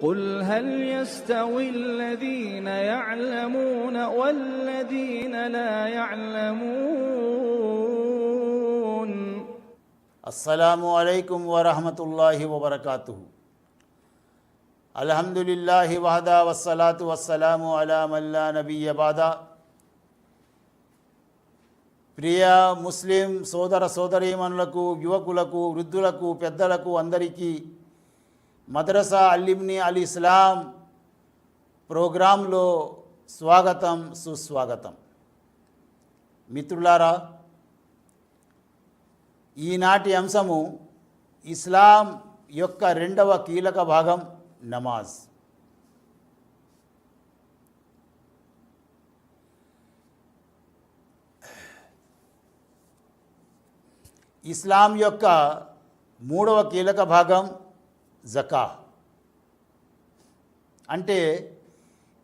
قل هل يستوي الذين يعلمون والذين لا يعلمون అస్సలాము అలైకుం వరహమతుల్లాహి వబర్కాతు అల్హమ్దులిల్లాహి వహదా వస్సలాతు వస్సలాము అలా మల్లా నబీయ బాదా ప్రియ ముస్లిం సోదర సోదరీమణులకు యువకులకు వృద్ధులకు పెద్దలకు అందరికీ మదరసా అల్లిమ్ని అల్ ఇస్లాం ప్రోగ్రాంలో స్వాగతం సుస్వాగతం. మిత్రులారా ఈనాటి అంశము ఇస్లాం యొక్క రెండవ కీలక భాగం నమాజ్. ఇస్లాం యొక్క మూడవ కీలక భాగం జకా. అంటే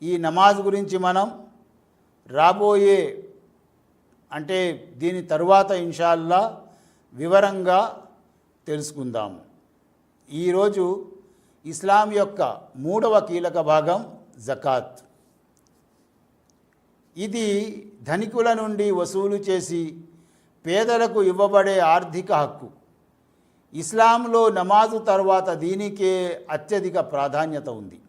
ఈ నమాజ్ గురించి మనం రాబోయే అంటే దీని తరువాత ఇన్షాల్లా వివరంగా తెలుసుకుందాము ఈరోజు ఇస్లాం యొక్క మూడవ కీలక భాగం జకాత్. ఇది ధనికుల నుండి వసూలు చేసి పేదలకు ఇవ్వబడే ఆర్థిక హక్కు. ఇస్లాంలో నమాజు తర్వాత దీనికే అత్యధిక ప్రాధాన్యత ఉంది.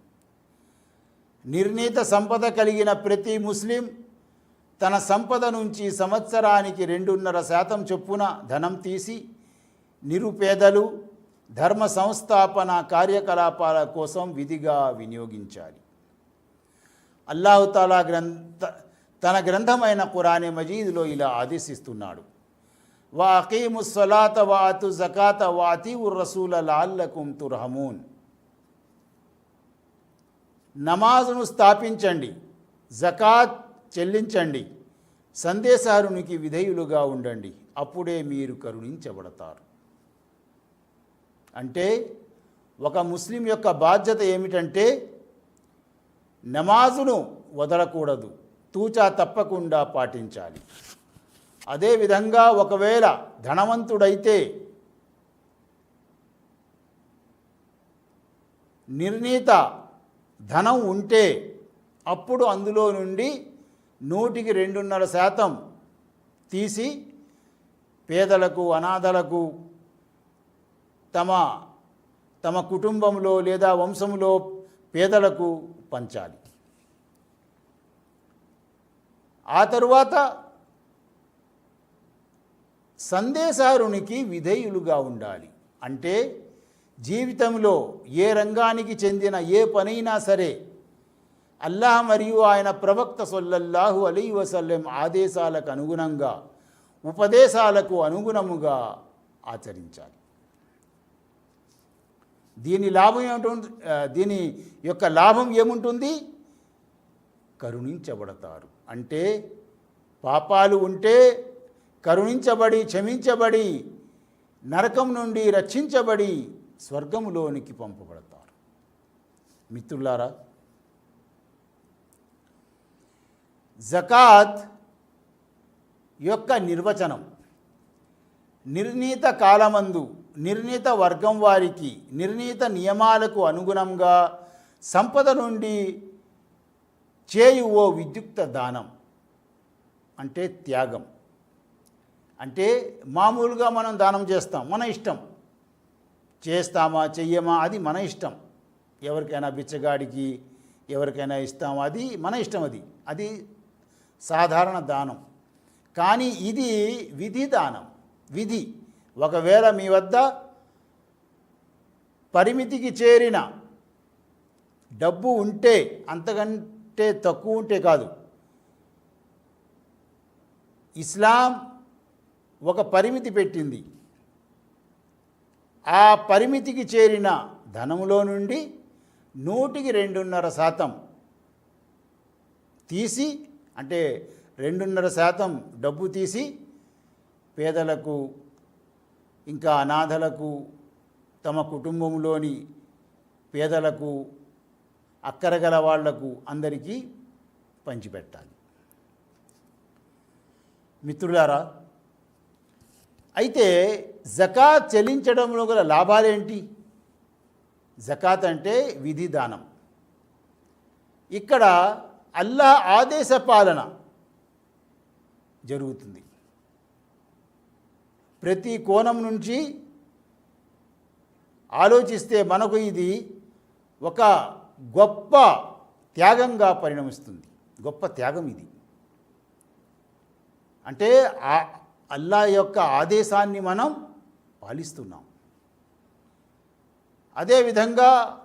నిర్ణీత సంపద కలిగిన ప్రతి ముస్లిం తన సంపద నుంచి సంవత్సరానికి రెండున్నర శాతం చొప్పున ధనం తీసి నిరుపేదలు ధర్మ సంస్థాపన కార్యకలాపాల కోసం విధిగా వినియోగించాలి. అల్లాహుతాలా గ్రంథ తన గ్రంథమైన కురానే మజీద్లో ఇలా ఆదేశిస్తున్నాడు. వా అకీము సలాత వా జకాత వాతి అతీవు రసూల లాల్లకుం తుర్హమూన్ నమాజును స్థాపించండి జకాత్ చెల్లించండి సందేశారునికి విధేయులుగా ఉండండి అప్పుడే మీరు కరుణించబడతారు. అంటే ఒక ముస్లిం యొక్క బాధ్యత ఏమిటంటే నమాజును వదలకూడదు తూచా తప్పకుండా పాటించాలి. అదేవిధంగా ఒకవేళ ధనవంతుడైతే నిర్ణీత ధనం ఉంటే అప్పుడు అందులో నుండి నూటికి రెండున్నర శాతం తీసి పేదలకు అనాథలకు తమ తమ కుటుంబంలో లేదా వంశంలో పేదలకు పంచాలి. ఆ తరువాత సందేశారునికి విధేయులుగా ఉండాలి. అంటే జీవితంలో ఏ రంగానికి చెందిన ఏ పనైనా సరే అల్లాహ్ మరియు ఆయన ప్రవక్త సొల్లల్లాహు అలీ వసల్లెం ఆదేశాలకు అనుగుణంగా ఉపదేశాలకు అనుగుణముగా ఆచరించాలి. దీని లాభం ఏమిటి దీని యొక్క లాభం ఏముంటుంది? కరుణించబడతారు. అంటే పాపాలు ఉంటే కరుణించబడి క్షమించబడి నరకం నుండి రక్షించబడి స్వర్గములోనికి పంపబడతారు. మిత్రులారా జకాత్ యొక్క నిర్వచనం నిర్ణీత కాలమందు నిర్ణీత వర్గం వారికి నిర్ణీత నియమాలకు అనుగుణంగా సంపద నుండి చేయు ఓ విద్యుక్త దానం అంటే త్యాగం. అంటే మామూలుగా మనం దానం చేస్తాం మన ఇష్టం. చేస్తామా చెయ్యమా అది మన ఇష్టం. ఎవరికైనా బిచ్చగాడికి ఎవరికైనా ఇస్తామా అది మన ఇష్టం అది. అది సాధారణ దానం. కానీ ఇది విధి దానం విధి. ఒకవేళ మీ వద్ద పరిమితికి చేరిన డబ్బు ఉంటే అంతకంటే తక్కువ ఉంటే కాదు. ఇస్లాం ఒక పరిమితి పెట్టింది. ఆ పరిమితికి చేరిన ధనములో నుండి నూటికి రెండున్నర శాతం తీసి అంటే రెండున్నర శాతం డబ్బు తీసి పేదలకు ఇంకా అనాథలకు తమ కుటుంబంలోని పేదలకు అక్కరగల వాళ్ళకు అందరికీ పంచిపెట్టాలి. మిత్రులారా అయితే జకాత్ చెల్లించడంలో గల లాభాలేంటి? జకాత్ అంటే విధి దానం. ఇక్కడ అల్లా ఆదేశ పాలన జరుగుతుంది. ప్రతి కోణం నుంచి ఆలోచిస్తే మనకు ఇది ఒక గొప్ప త్యాగంగా పరిణమిస్తుంది. గొప్ప త్యాగం ఇది. అంటే ఆ అల్లా యొక్క ఆదేశాన్ని మనం పాలిస్తున్నాం. అదేవిధంగా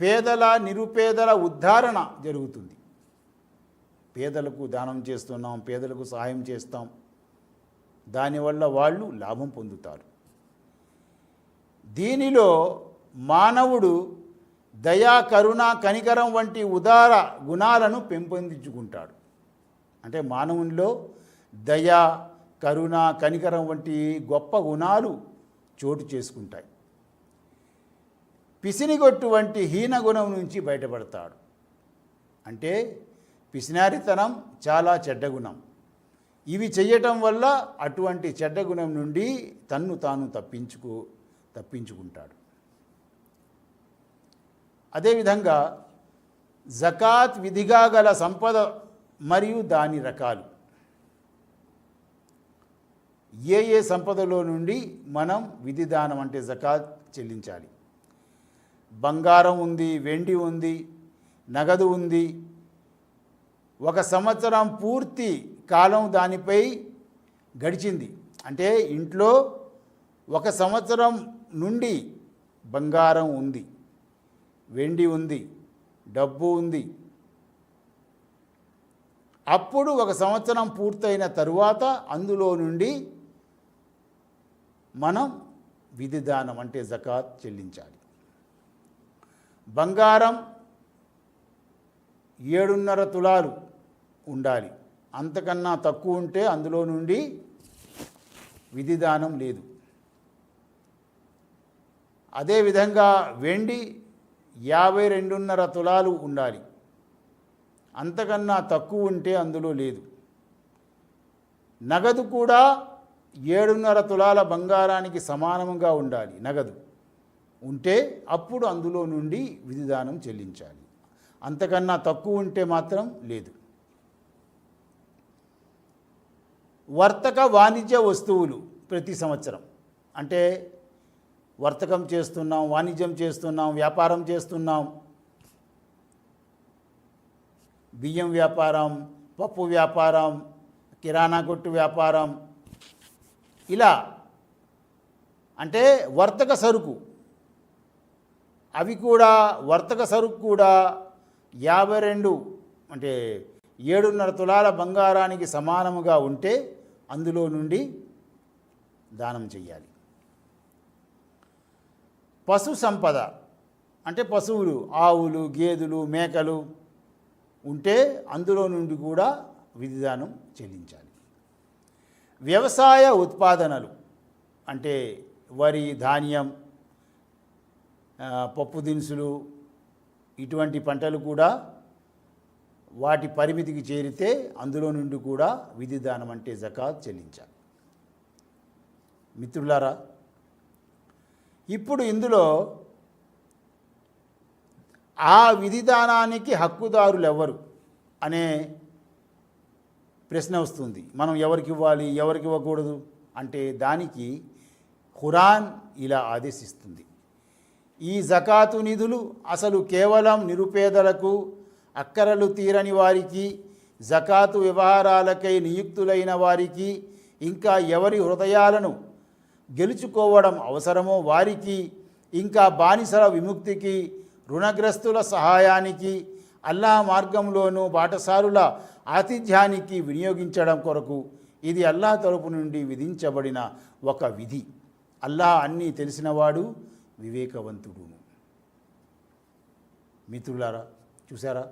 పేదల నిరుపేదల ఉద్ధారణ జరుగుతుంది. పేదలకు దానం చేస్తున్నాం పేదలకు సహాయం చేస్తాం. దానివల్ల వాళ్ళు లాభం పొందుతారు. దీనిలో మానవుడు దయా కరుణ కనికరం వంటి ఉదార గుణాలను పెంపొందించుకుంటాడు. అంటే మానవునిలో దయ కరుణ కనికరం వంటి గొప్ప గుణాలు చోటు చేసుకుంటాయి. పిసినిగొట్టు వంటి హీన గుణం నుంచి బయటపడతాడు. అంటే పిసినారితనం చాలా చెడ్డ గుణం. ఇవి చెయ్యటం వల్ల అటువంటి చెడ్డ గుణం నుండి తన్ను తాను తప్పించుకు తప్పించుకుంటాడు. అదేవిధంగా జకాత్ విధిగా గల సంపద మరియు దాని రకాలు. ఏ ఏ సంపదలో నుండి మనం విధిదానం అంటే జకాత్ చెల్లించాలి. బంగారం ఉంది వెండి ఉంది నగదు ఉంది. ఒక సంవత్సరం పూర్తి కాలం దానిపై గడిచింది. అంటే ఇంట్లో ఒక సంవత్సరం నుండి బంగారం ఉంది వెండి ఉంది డబ్బు ఉంది. అప్పుడు ఒక సంవత్సరం పూర్తయిన తరువాత అందులో నుండి మనం విధిదానం అంటే జకాత్ చెల్లించాలి. బంగారం ఏడున్నర తులాలు ఉండాలి. అంతకన్నా తక్కువ ఉంటే అందులో నుండి విధిదానం లేదు. అదేవిధంగా వెండి యాభై రెండున్నర తులాలు ఉండాలి. అంతకన్నా తక్కువ ఉంటే అందులో లేదు. నగదు కూడా ఏడున్నర తులాల బంగారానికి సమానముగా ఉండాలి నగదు. ఉంటే అప్పుడు అందులో నుండి విధిదానం చెల్లించాలి. అంతకన్నా తక్కువ ఉంటే మాత్రం లేదు. వర్తక వాణిజ్య వస్తువులు ప్రతి సంవత్సరం. అంటే వర్తకం చేస్తున్నాం వాణిజ్యం చేస్తున్నాం వ్యాపారం చేస్తున్నాం. బియ్యం వ్యాపారం పప్పు వ్యాపారం కిరాణా కొట్టు వ్యాపారం ఇలా. అంటే వర్తక సరుకు. అవి కూడా వర్తక సరుకు కూడా యాభై రెండు అంటే ఏడున్నర తులాల బంగారానికి సమానముగా ఉంటే అందులో నుండి దానం చెయ్యాలి. పశు సంపద. అంటే పశువులు ఆవులు గేదెలు మేకలు ఉంటే అందులో నుండి కూడా విధిదానం చెల్లించాలి. వ్యవసాయ ఉత్పాదనలు అంటే వరి ధాన్యం పప్పు దినుసులు ఇటువంటి పంటలు కూడా వాటి పరిమితికి చేరితే అందులో నుండి కూడా విధిదానం అంటే జకాత్ చెల్లించాలి. మిత్రులారా ఇప్పుడు ఇందులో ఆ విధిదానానికి హక్కుదారులు ఎవరు అనే ప్రశ్న వస్తుంది. మనం ఎవరికి ఇవ్వాలి ఎవరికి ఇవ్వకూడదు? అంటే దానికి ఖురాన్ ఇలా ఆదేశిస్తుంది. ఈ జకాతు నిధులు అసలు కేవలం నిరుపేదలకు అక్కరలు తీరని వారికి జకాతు వ్యవహారాలకై నియుక్తులైన వారికి ఇంకా ఎవరి హృదయాలను గెలుచుకోవడం అవసరమో వారికి ఇంకా బానిసల విముక్తికి రుణగ్రస్తుల సహాయానికి అల్లా మార్గంలోనూ బాటసారుల ఆతిథ్యానికి వినియోగించడం కొరకు ఇది అల్లా తరపు నుండి విధించబడిన ఒక విధి. అల్లా అన్నీ తెలిసినవాడు వివేకవంతుడును. మిత్రులారా చూసారా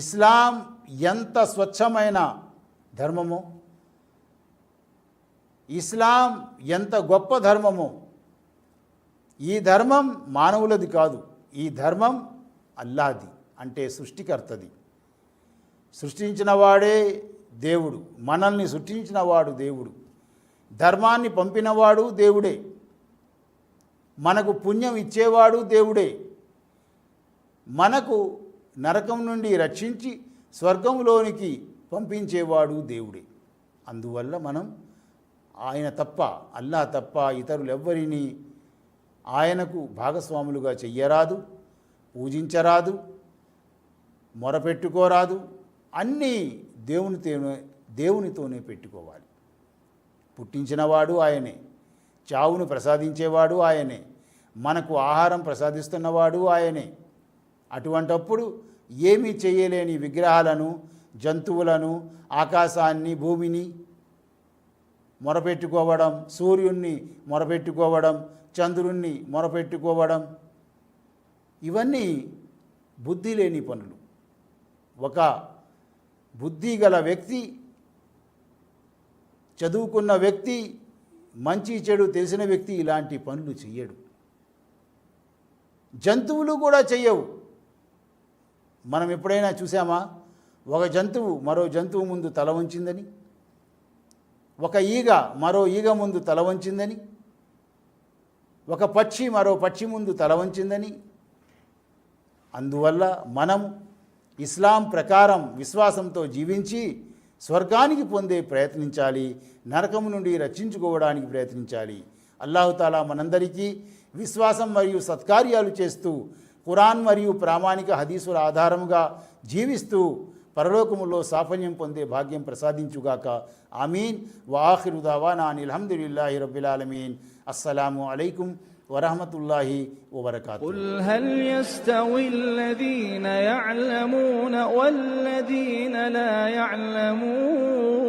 ఇస్లాం ఎంత స్వచ్ఛమైన ధర్మమో ఇస్లాం ఎంత గొప్ప ధర్మమో ఈ ధర్మం మానవులది కాదు ఈ ధర్మం అల్లాది. అంటే సృష్టికర్తది. సృష్టించినవాడే దేవుడు. మనల్ని సృష్టించినవాడు దేవుడు. ధర్మాన్ని పంపినవాడు దేవుడే. మనకు పుణ్యం ఇచ్చేవాడు దేవుడే. మనకు నరకం నుండి రక్షించి స్వర్గంలోనికి పంపించేవాడు దేవుడే. అందువల్ల మనం ఆయన తప్ప అల్లా తప్ప ఇతరులు ఎవ్వరిని ఆయనకు భాగస్వాములుగా చెయ్యరాదు పూజించరాదు మొరపెట్టుకోరాదు. అన్నీ దేవునితోనే దేవునితోనే పెట్టుకోవాలి. పుట్టించినవాడు ఆయనే. చావును ప్రసాదించేవాడు ఆయనే. మనకు ఆహారం ప్రసాదిస్తున్నవాడు ఆయనే. అటువంటప్పుడు ఏమీ చేయలేని విగ్రహాలను జంతువులను ఆకాశాన్ని భూమిని మొరపెట్టుకోవడం సూర్యుణ్ణి మొరపెట్టుకోవడం చంద్రుణ్ణి మొరపెట్టుకోవడం ఇవన్నీ బుద్ధి లేని పనులు. ఒక బుద్ధి గల వ్యక్తి చదువుకున్న వ్యక్తి మంచి చెడు తెలిసిన వ్యక్తి ఇలాంటి పనులు చెయ్యడు. జంతువులు కూడా చెయ్యవు. మనం ఎప్పుడైనా చూసామా? ఒక జంతువు మరో జంతువు ముందు తల వంచిందని ఒక ఈగ మరో ఈగ ముందు తల వంచిందని ఒక పక్షి మరో పక్షి ముందు తల వంచిందని అందువల్ల మనం ఇస్లాం ప్రకారం విశ్వాసంతో జీవించి స్వర్గానికి పొందే ప్రయత్నించాలి నరకం నుండి రక్షించుకోవడానికి ప్రయత్నించాలి. అల్లాహుతాలా మనందరికీ విశ్వాసం మరియు సత్కార్యాలు చేస్తూ ఖురాన్ మరియు ప్రామాణిక హదీసుల ఆధారముగా జీవిస్తూ పరలోకములో సాఫల్యం పొందే భాగ్యం ప్రసాదించుగాక. ఆమీన్. వాహిరు నాని అనిల్హమ్దుల్లాహి రబ్బిలాలమీన్ అస్సలాము అలైకుం. ورحمة الله وبركاته. قل هل يستوي الذين يعلمون والذين لا يعلمون؟